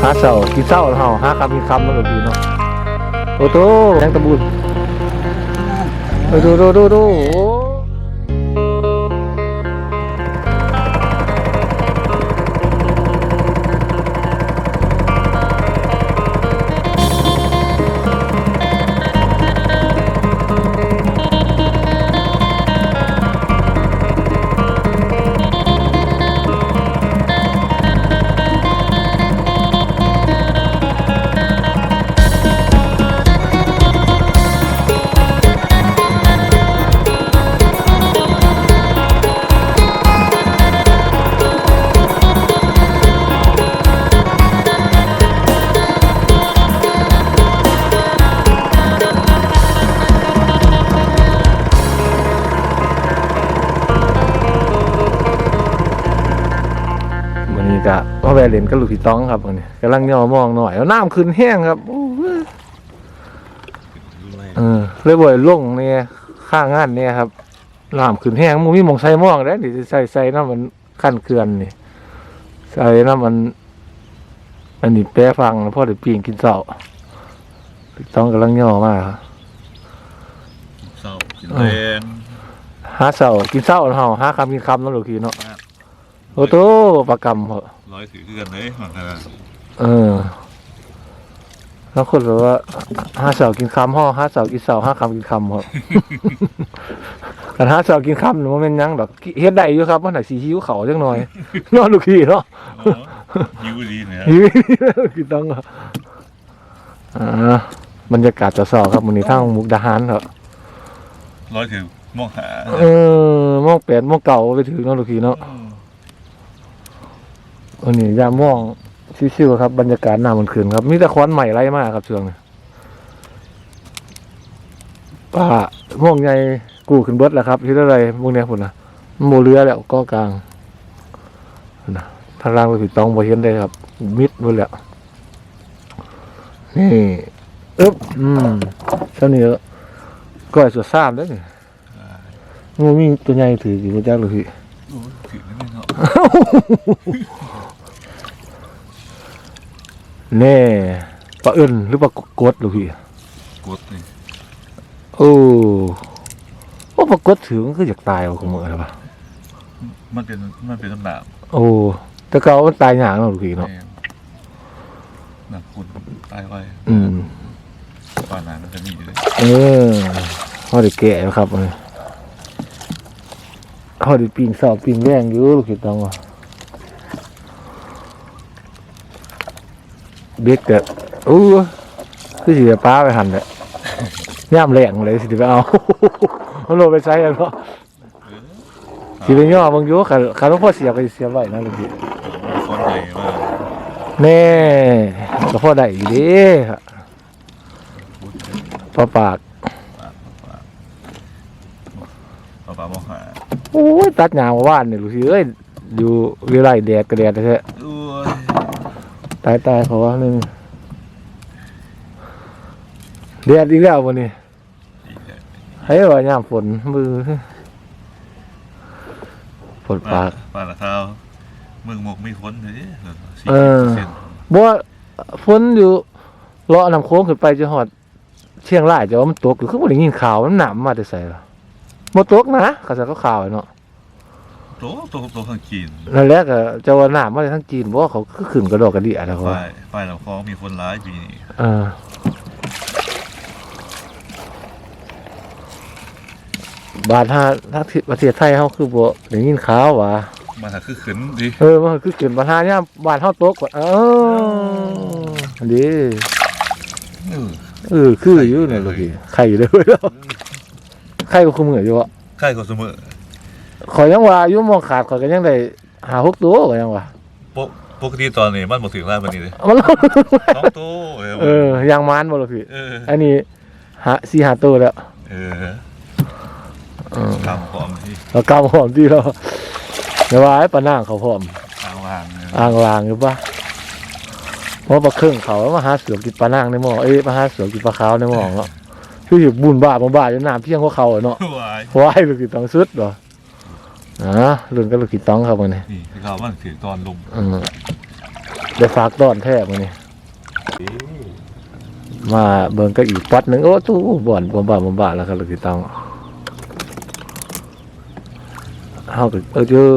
หาเสากินเสาเฮาหาคำกินคำมันก็ดีเนาะโอ้โตแดงตะบุนดูดูดูดูโอ้ แวะเล่นกับลูกพี่ต้องครับวันนี้กำลังย่อมองหน่อยแล้วน้ำขึ้นแห้งครับโอ้ยเออเลยบ่อยลงเนี่ยข้างงานเนี่ยครับน้ำขึ้นแห้งมึงมีหมองใส่หมองได้ดิใส่ใส่น้ำมันขั้นเกลือนนี่ใส่น้ำมัน อันนี้แปะฟังพ่อเดี๋ยวปีงกินเสาพี่ต้องกำลังย่อมากครับเศร้ากินแรงหาเสากินเสาเฮาหาคำกินคำนั่นหรอพี่เนาะโอ้โตประกำเหรอ ร้อยถือกันเลยมันกันเออ แล้วคนแบบว่าห้าเสากินคำห่อห้าเสากินเสาห้าคำกินคำเหรอกันห้าเสากินคำหนูว่าเป็นหยังดอกเฮ็ดได้อยู่ครับมันไหนสีหิวเขาจังหน่อยนอนลูกขี้เนาะยิวดีเนี่ยหิวคือต้องเหรออ่าบรรยากาศจะสอบครับวันนี้ทางมุกดาหารครับร้อยถือมองหา เออมองแปดมองเก่าไปถึงเนาะลูกขี้เนาะ วันนี้ยามมองชิวๆครับ บรรยากาศหน้ามันคืนครับมีแต่ควันใหม่ไรมากครับช่วงนี้ป้าม่วงใหญ่กูขึ้นเบิดแล้วครับที่อะไรพวกเนี้ยพุ่นนะมันโมเรือแล้วก็กลางพุ่นนะทางล่างไปผิดต้องบ่เห็นได้ครับ มิดหมดแล้วนี่อึ๊บอืมเท่านี้ก็สวดซ้ำได้อนี่มันมีตัวใหญ่ถืออยู่บ่จักเลยพี่ถือไม่เนาะ แน่ปลาเอิญหรือปลากดหรือพี่กดนี่โอ้โอ้ปลากดถือมันคืออยากตายเอาของมือหรือเปล่ามันเป็นมันเป็นน้ำหนักโอ้แต่เก่ามันตายอย่างเนาะหรือพี่เนาะหนักคุณตายไว้อืมป่านนั้นมันจะมีอยู่เลยเออเขาได้แก่แล้วครับเลยเขาได้ปีนสอบปีนแรงอยู่ลูกคิดต้องว่า เบ็ดก็อู้คือสิจะป้าไปหันแหละย่ามแรงเลยสิไปเอามันโลไปใช้แล้วเนาะสิไปย่อบางอยู่ขาขาต้องพ่อเสียไปเสียไว้นะลูกพี่ฟอนใหญ่มากแน่ก็พ่อได้อยู่เดีครับปลาปากป่าป่ามองหาโอ้ยตัดหญ้ามาว่านเนี่ยลูกพี่เอ้ยอยู่วิไลแดดกระแดดแท้โอ้ย ตายตายเขาว่านึงแดดอีกแล้ววันนี้ดีแท้ให้ว่ายามฝนมือฝนปากป่าละเท้าเมืองหมกไม่พ้นเลยสี่เออเซนบ่ว่าฝนอยู่เลาะน้ำโค้งขึ้นไปจะหอดเชียงรายจะว่ามันตกหรือคือบ่ได้ยินข่าวมันหนามมาแต่ไสล่ะบ่ตกนะเขาจะก็ข่าวไอ้เนาะ โตโตโตข้างจีนนั่นแหละก็เจะว่าหนามมาจากทางจีนบ่ว่าเขาคือขึ้นกระดอกกระเดี่ยแล้วเขาว่าฝ่ายฝ่ายลำคลองมีคนร้ายปีนี้เออบ้านถ้าถ้าประเทศไทยเฮาคือบ่ได้ยินข่าวว่ามาหาคือขืนดิเออมันคือขึ้นบ้านหาเนี่ยบ้านเฮาตกว่าเอออันนี้เออเออคืออยู่นั่นลูกพี่ใครอยู่เลยเว้ยเนาะใครก็คุมเหงอยู่อะใกล้กว่าเสมอ ขอยยังว่าอยู่มองขาดขอยก็ยังได้หาหกตัวก็ยังว่าปกปกติตอนนี้มันบ่ถึงร้านวันนี้เลยมันสองตัวเออเออยังมานบ่ลูกพี่เอออันนี้หาสี่หาตัวแล้วเออเออทำของที่แล้วกำหอมที่เราเดี๋ยวว่าไอ้ปลาน่างเขาพร้อม ทางวางเนี่ยอ่างลางอยู่ปะเพราะปลาเครื่องเขามาหาเสือกินปลาน่างในหม้อเอ้ยมาหาเสือกินปลาขาวในหม้อเนาะคืออยู่บุญบ้าบุญบ้าอยู่น้ำเพียงกว่าเขาอะเนาะวาย ว้ายลูกกินตองสุดเหรอ อ่ารุ่นก็ลูกกินตองครับมันนี่นี่ที่เขาว่าถือตอนลงอืมได้ฝากต้อนแท้มื้อนี้มาเบิ่งก็อีกปัดหนึงโอ้ตู้บ่อนบ่บ้าบ่บ้าแล้วก็เลยสิต้องเฮาก็เออเด้อ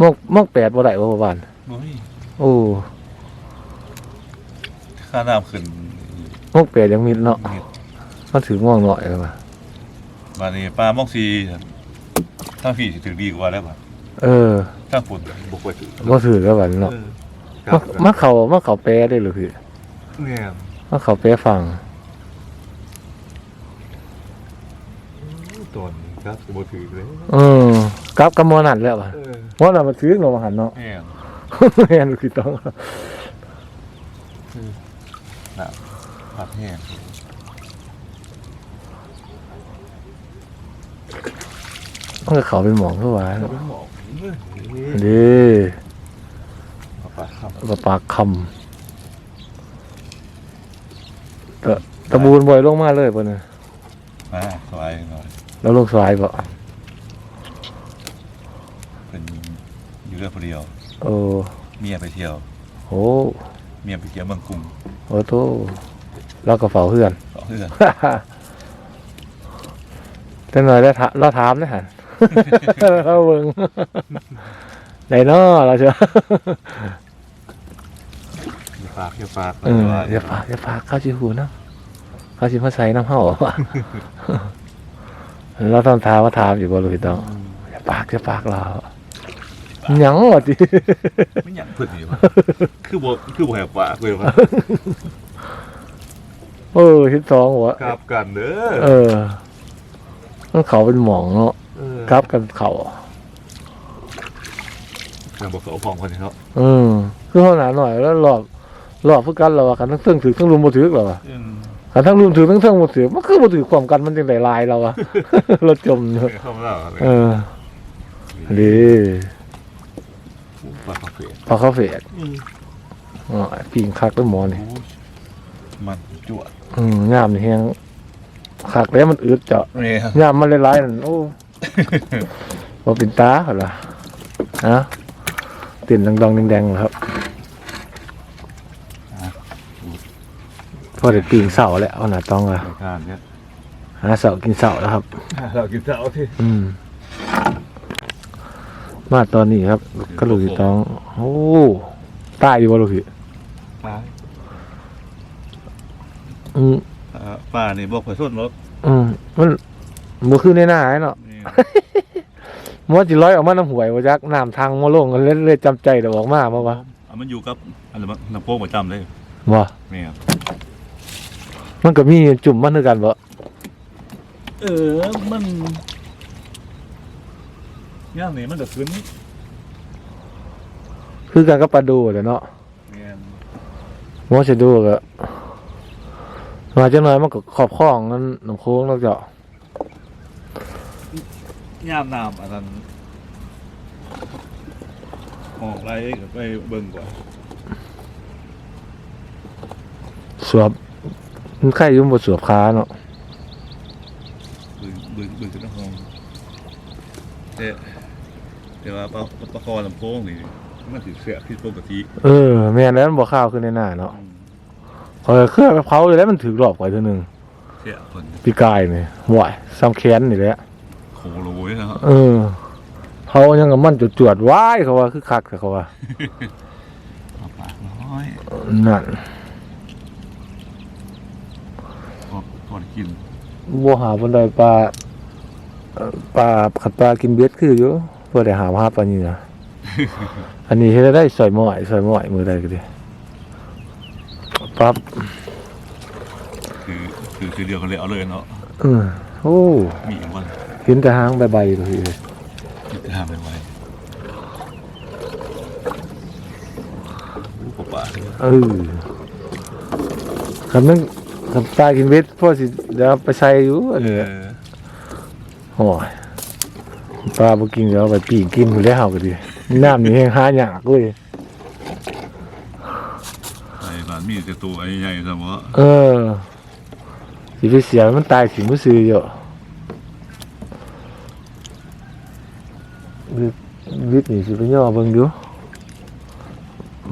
มอกมอกแปดบ่ได้บ่บ่บ้านโอ้ยโอ้ค่าน้ำขึ้นมอกแปดยังมีเนาะมันถือง่วงหน่อยแล้วว่ะมานี่ปลามอกซี ทั้งพี่สิถึงดีกว่าแล้วป่ะเออทั้งฝุ่นบุกไปถึงบ่ถือแล้วบัดเนาะมามาเข้ามาเข้าแปรได้เหรือคือเนี่ยมาเข้าแปรฟังตอนครับบุถือเลยเออกลับกับหมอนั่นแล้วว่ะเออหมอนั่นมันถือหนอมาหันเนาะเนี่ยแม่นคือต้องน่ะผักแห้ง มันก็เข้าไปหมองเข้าไว้ก็เป็นหมอกเด้ปลาครับปลาปากคำตะตะบูนบ่อยลงมาเลยป่ะเนี่ยมาสบายหน่อยแล้วลงสายบ่เป็นอยู่เรื่องคนเดียวโอ้เมียไปเที่ยวโอ้เมียไปเที่ยวเมืองกรุงโอ้โตแล้วก็เฝ้าเพื่อนต่อเพื่อนแต่หน่อยแล้วถาเราถามนะฮะ เราเบิ่งไหนเนาะเราเชื่ออย่าฝากอย่าฝากเอออย่าฝากอย่าฝากเข้าชิหูนะเข้าชิมาใส่น้ำเห่าเราต้องถามว่าถามอยู่บ่รู้ต้องอย่าฝากอย่าฝากเราหยังวะจิไม่อยากพูดนี่วะคือบ่คือบ่แหบปากเลยว่าเออทิศสองวะกลับกันเด้อเออต้องเขาเป็นหมองเนาะเออ ครับกันเขานางบอกเขาเอาพร้อมกันเนาะอืมคือเขาหนาหน่อยแล้วหลอกหลอกเพื่อกันเราอะกันทั้งเทิงถือทั้งรุมบ่ถือเราอะอืมกันทั้งรุมถือทั้งเทิงบ่ถือมันคือบ่ถือความกันมันจังไดลายเราอะเราจมเนอะเข้ามาแล้วอะไรเออดีปลาคาเฟ่พอเขาเฟดอ๋อปิงคักด้วยหมอนี่มันจวดอืมยามนี่แฮงคักแล้วมันอึดเจาะเนี่ยยามมันหลายๆนั่นโอ้ บ่เป็นตาเหรอฮะติ่นดองๆแดงๆครับ พอได้ปีงเสาแล้วเอาหน้าต้องละรายการเนี่ยหาเสากินเสาแล้วครับ เรากินเช้าที่อืม มาตอนนี้ครับก็ลูกที่ต้อง โอ้ตายอยู่บ่ลูกพี่ปลาอืมปลานี่บอกไปส้นรถอืมมันบ่คือในหน้าไอ้เนาะนี่ม อจิร้อยออกมาน้ำหวยว่าจักน้ำทางมาลงกันเลยเลยจำใจเดี๋ยวออกมาบ่วะอะมันอยู่กับอะไรบ้างน้ำโป้งประจำเลยบ่เนี่ยมันก็มีจุ่มมันคือกันบ่เออมันย่างนี่มันจะขึ้นคือกันกับปลาดูแหละเนาะเนี่ยมอจะดูก็มาจังหน่อยมันก็ขอบข้องนั้นน้ำโค้งแล้วเจ้า ย่ามน้ำอันนั้นออกไรก็ไปเบิ่งก่อนสวบมันไข่อยุ่มบ่สวบขาเนาะเบิ่งเบิ่งเบิ่งถึงน้ำหอมแต่แต่ว่าปลาปลาคอลำโพงนี่มันถือเสียผิดปกติเออแม่นแล้วมันบ่ข้าวขึ้นในหน้าเนาะเออเครื่องเผาอยู่แล้วมันถือรอบไว้เท่านึงเสียคนปีกายนี่ห่วยซ้ำแขนนี่แหละโคโลยนะครับ เออเผายังกับมันจวดๆว้ายเขาว่าคือคักแต่เขาว่าเอาปากน้อยนั่นพอพอได้กินบ่หาบนไดปลาเอ่อปลาขัดปลากินเบ็ดคืออยู่เพื่อได้หาภาพปลานี่นะ อันนี้เฮ็ดได้สอยหม้อยสอยหม้อยมือใดก็ดีปั๊บคือคือคือเดียวกันเลยเอาเลยเนาะเออโอ้ มีอีกวัน เห็นแต่หางใบๆเลยที่จะทำไปไว้อู้ปลาปลาเออคำนึงคำปลากินเบ็ดพ่อสิเดี๋ยวเอาไปใส่อยู่อันเอนี้อโอ้ยปลาบ่กินเดี๋ยวเอาไปปีกกินอยู่แล้วก็ดีน้ำนี่แห้งหายากเว้ยไอ้บ้านมีแต่ตัวไอ้ใหญ่ซะบ่เออสิไปเสียมันตายสิมือซื้ออยู่ วิวิทย์นี่สิไปย่อเบิ่งดู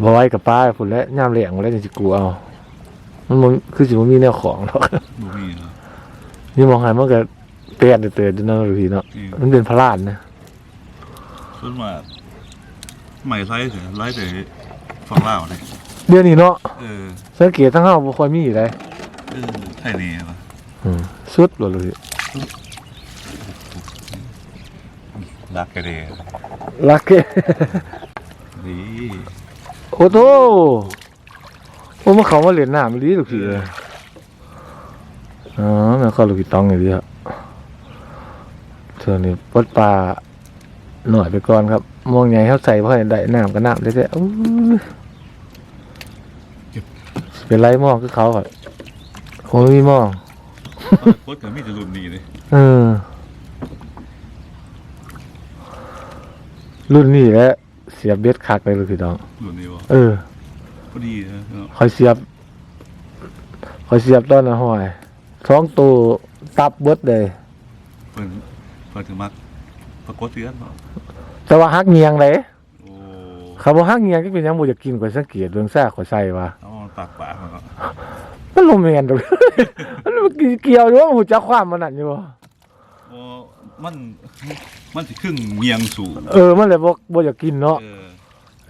บ่ไว้กับป้าพุ่นแล้วย่ามเหลี่ยงแล้วจังสิกูเอา มันบ่คือสิบ่มีแนวของหรอกบ่มีเนาะนี่มองหันมันก็เปลี่ยนเตือนๆอยู่เนาะบางทีเนาะมันเป็นพระลานนะส่วนมาใหม่ไล่ถึงไล่แต่ฝั่งลาวนี่เดี๋ยวนี้เนาะเออสังเกตทั้งเฮาบ่ค่อยมีเลยเออไทยนี่ป่ะอืมสุดเลย รักกันเด้ลักเกนี่โอ้โตโอ้มาเขามาเล่นน้ำอีหลีลูกพี่เอ้ยอ๋อแม่นเขาลูกพี่ต้องอีหลีครับเทื่อนี้ปลดปลาหน่อยไปก่อนครับมองใหญ่เขาใส่เพราะให้ได้น้ำก็น้ำได้แต่อู้ยสิเป็นไรมองคือเขาครับคงไม่มีมองโคตรก็มีแต่รุ่นนี้เลยเออ รุ่นนี้แหละเสียบเบ็ดคักเลยลูกพี่น้องรุ่นนี้บ่เออพอดีนะเนาะคอยเสียบคอยเสียบต้นนะห้อยท้องตูตับเบิดเลย เพิ่นเพิ่นถึงมักปรากฏเตือนเนาะแต่ว่าฮักเงียงเลยโอ้เขาบอกฮักเงียงก็เป็นหยังบ่อยากกินข่อยสังเกตเรื่องซ่าข่อยใส่ว่าเอาปากปากมันเนาะมันโรแมนดอกมันเกี่ยวอยู่ว่าหูจักความมันนั่นอยู่บ่ โอ้ มันมันสิครึ่งเมียงสู่เออมันเลยบ่บ่อยากกินเนาะเออ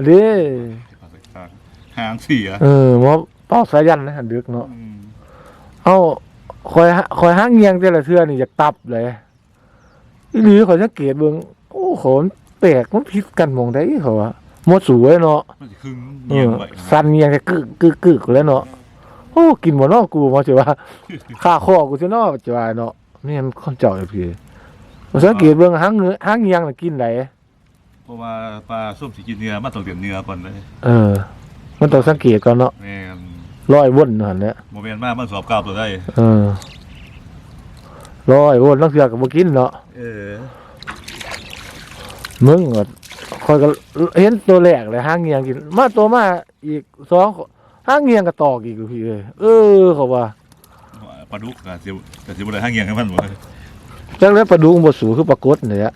เด้เอาไปข้างหางเสียเออหมอเป้าสายันนะดึกเนาะอืมเอาคอยหาคอยหางเงียงแต่ละเทื่อนี่อยากตับเลยอีหลีข่อยสังเกตเบิ่งโอ้โหมันแปลกมันผิดกันหมองได้เขาว่าหมดสวยเนาะ มันสิครึ่งเอเมียงอไว้สันเงียงแค่กึกกึกกึกแล้วเนาะโอ้กินบ่เนาะกูมาสิว่า ค่าคอกูสิเนาะสิว่าเนาะนี่มันคนเจ้าอยู่พี่ผม สังเกตเบิ่งหางเงือหางเงียงน่ะกินได้เพราะว่าปลาส้มสิกินเนื้อมันต้องเตรียมเนื้อก่อนเลยเออ มันต้องสังเกตก่อนเนาะแม่นร้อยวนนั่นแหละโมเมนต์มากมันสอบกล่าวตัวได้เออร้อยวนต้องเทื่อก็บ่กินเนาะเออมึงก็คอยก็เห็นตัวแรกเลยห้างเงียงกิน มาตัวมาอีกสองห้างเงียงก็ตอกอีกลูกพี่เอ้ยเออเขาว่าปลาดุกกะสิกะสิบ่ได้ห้างเงียงให้มันบ่ จังเลยปลาดุกบ่สูคือปลากดเนี่ย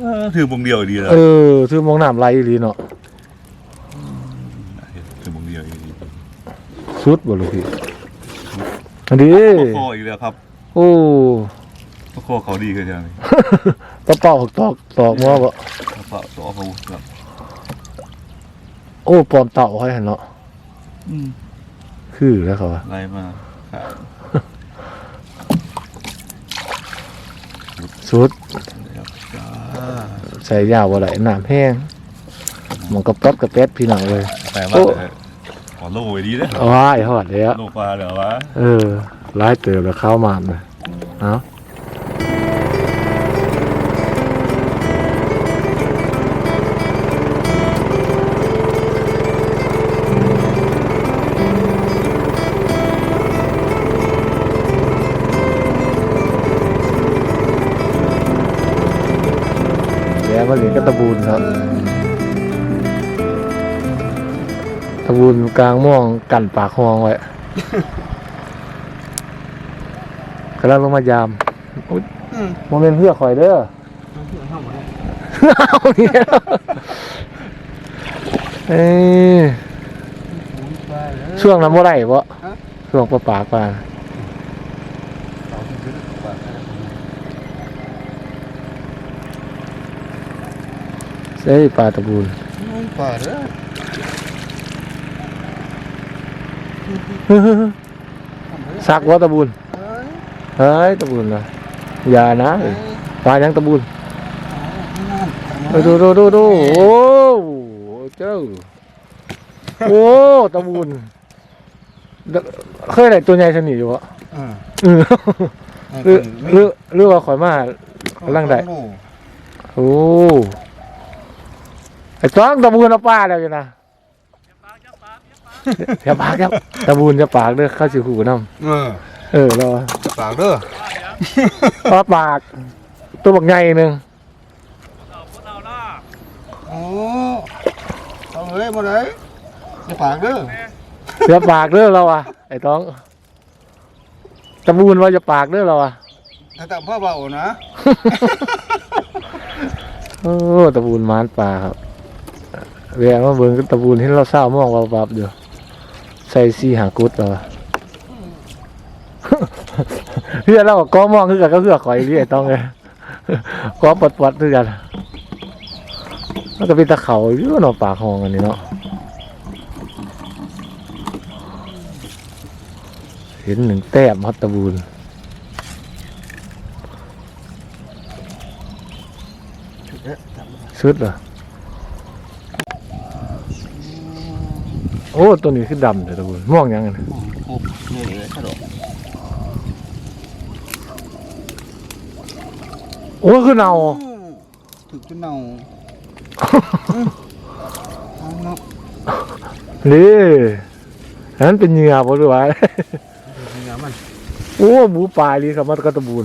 เออถือวงเดียวดีแล้วเออคือมองน้ำไหลอีหลีเนาะถือวงเดียวดีสุดบ่ลูกพี่อันนี้ปลาคออีกแล้วครับโอ้ปลาคอเขาดีขึ้นยังปลาเป่าตอกตอกหมอบ่ปลาตัวเขาครับโอ้ปลอมเต่าให้หั่นเนาะอืมคือแล้วเขาว่าไล่มาครับ สุดจ้าใส่ยาวบ่ไหลน้ำแห้งมันก็ป๊อบกระแป๊ดพี่น้องเลยแต่ว่าขอโลไว้ดีเด้อว้ายฮอดแล้วโลปลาเดี๋ยววะ เออร้ายเติบแล้วเข้ามาเลยเอา วมาเหรียญก็ตะบูนครับ ตะบูนกลางม่วงกันปากห้องไว้กำลังลงมายามอุ๊ยโมเมนต์เพื่อคอยเด้อเอาเนี่ยเอ้ยช่วงนั้นบ่ได้บ่ช่วงปลาปากปลา เซ่ปลาตะบูนป่าเด้อสักว่าตะบูนเอ้ยเฮ้ยตะบูนนะอย่านะปลายังตะบูนเออดูดูดูดูโอ้เจ้าโอ้ตะบูนเคยได้ตัวใหญ่สนิทอยู่วะอ่าเออหรือหรือหรือว่าข่อยมากำลังได้โอ้ ไอ้ต้องตะบูนเอาปลาแล้วอยู่นะอย่าปากครับตะบูนจะปากเด้อเข้าสิหูน้เออำเออรอปากเด้อปลาปาก ตัวบักใหญ่หนึ่งโอ้เอาเลยมาเลยจะปากเด้ออย่าปากเด้อเราอะไอ้ต้องตะบูนว่าจะปากเด้อเราอะ ถ้าตามพ่อเบานะ โอ้ตะบูนมานปลาครับ แวะมาเบิ่งตะบูนที่เราเศร้ามองว่าบับอยู่ใส่ซีหากุดเหรอเพื่อนเราก็ก้อมองคือกันก็เพื่อข่อยเรื่อยต้องเลยก้อปดปดคือกันมันก็เป็นตะเขาอยู่เนาะปากห้องอันนี้เนาะเห็นหนึ่งแต้มฮอตตะบูนเอ๊ะจับสุดเหรอ อ้ตัวนี้คือดำแต่ตะบูนม่วงยังไงมองโอ้นี่เลยถ้าดอกโอ้คือเนาถึกจนเน่าเอาเนาะนี่อันนั้นเป็นเหงื่อบ่ด้วยวะเนื้อมันโอ้หมูป่าลีครับมันก็ตะบูน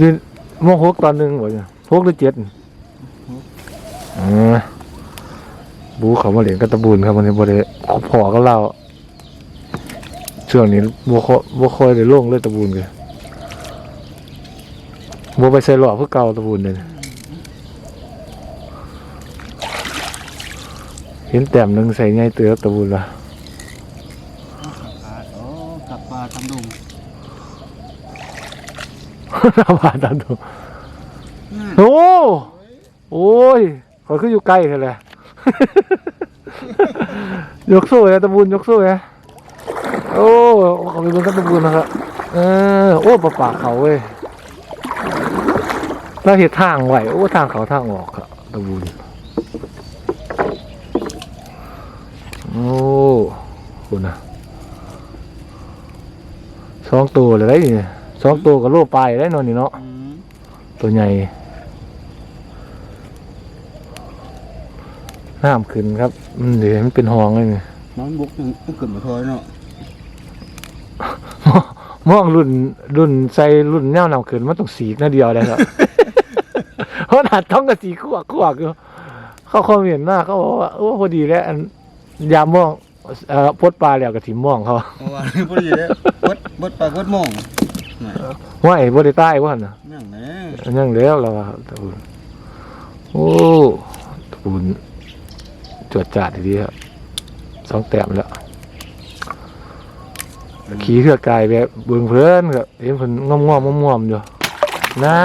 ยืนโมงหกตอนหนึ่งบ่เนี่ยหกหรือเจ็ดอ่า บูเขามาเล่นกับตะบูนครับวันนี้บ่ได้พอก็เล่าช่วงนี้บ่ค่อยบ่ค่อยได้ลงเลยตะบูนเลยบ่ไปใส่หลอกเพื่อเก่าตะบูนเลยเห็นแต้มหนึงใส่ใหญ่เตือบตะบูนละขาดโอ้กลับปลาทำดุงน้ำบาดตามดูโอ้โอ้ย ขอยขึ้นอยู่ใกล้กันเลย ยกสู้เลยตะบุญยกสู้เลยโอ้เขาไปบนตะบุญนะครับเออโอ้ปลาปากเขาเว้ยเราเห็นทางไหวโอ้ทางเขาทางออกครับตะบุญโอ้คุณนะสองตัวเลยได้เนี่ยสองตัวกับโลปลายได้นอนนี่เนาะอืมตัวใหญ่ น้ำขึ้นครับมันเดี๋ยวมันเป็นห้องเลยนี่น้องบุกยังต้องเกิดมาทอยเนาะมองรุ่นรุ่นใส่รุ่นแนวน้ำขึ้นมันต้องสีกนาเดียวเลยครับเพราะหนาท้องกับสีขวกขวกอยู่เขาคอมเมนต์มากเขาบอกว่าโอ้พอดีแล้วอันยามม่วงเอ่อพดปลาแล้วกับถิ่มม่วงเขาเพราะว่าพอดีเลยบดบดปลาบดหมองน่ะว่าไอ้บ่ได้ใต้ว่าน่ะนั่งแหละอันยังแล้วเราอะตะบุญโอ้ตะบุญ จวดจัดดีครับสองแต้มแล้วขี่เรือกายแบบเบิ่งเพื่อนครับเห็นเพิ่นง่อมง่อมม่วมๆอยู่นั่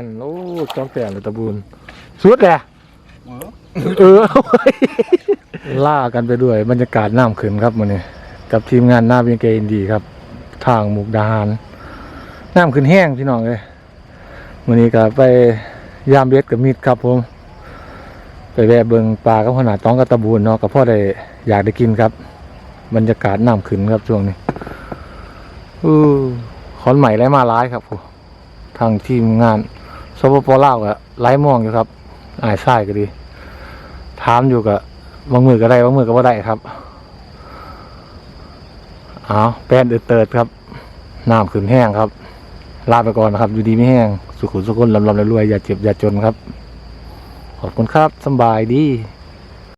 นโอ้สองแต้มเลยตะบุญสุดแหละเออเออล่ากันไปด้วย บรรยากาศน้ำขึ้นครับมื้อนี้กับทีมงานหน้าวิงเกอินดีครับ ทางมุกดาหารน้ำขึ้นแห้งพี่น้องเลยมื้อนี้ก็ไปยามเบ็ดกับมิดครับผม ไปแวะเบิงปลากับขนาดต้องกระตะบูนเนาะก็พ่อได้อยากได้กินครับ บรรยากาศน้ำขึ้นครับช่วงนี้อือขอนใหม่ไล่มาร้ายครับผมทางทีมงานสปปลาวก็ไล่มองอยู่ครับอายทรายก็ดี ถามอยู่กับบางมือก็ได้บางมือก็บ่ได้ครับเอาแป้นเดือดเติดครับน้ำขึ้นแห้งครับ ลาไปก่อนนะครับ อยู่ดีไม่แห้ง สุขุมสุขนลำลำรวยๆอย่าเจ็บอย่าจนครับ ขอบคุณครับสบายดี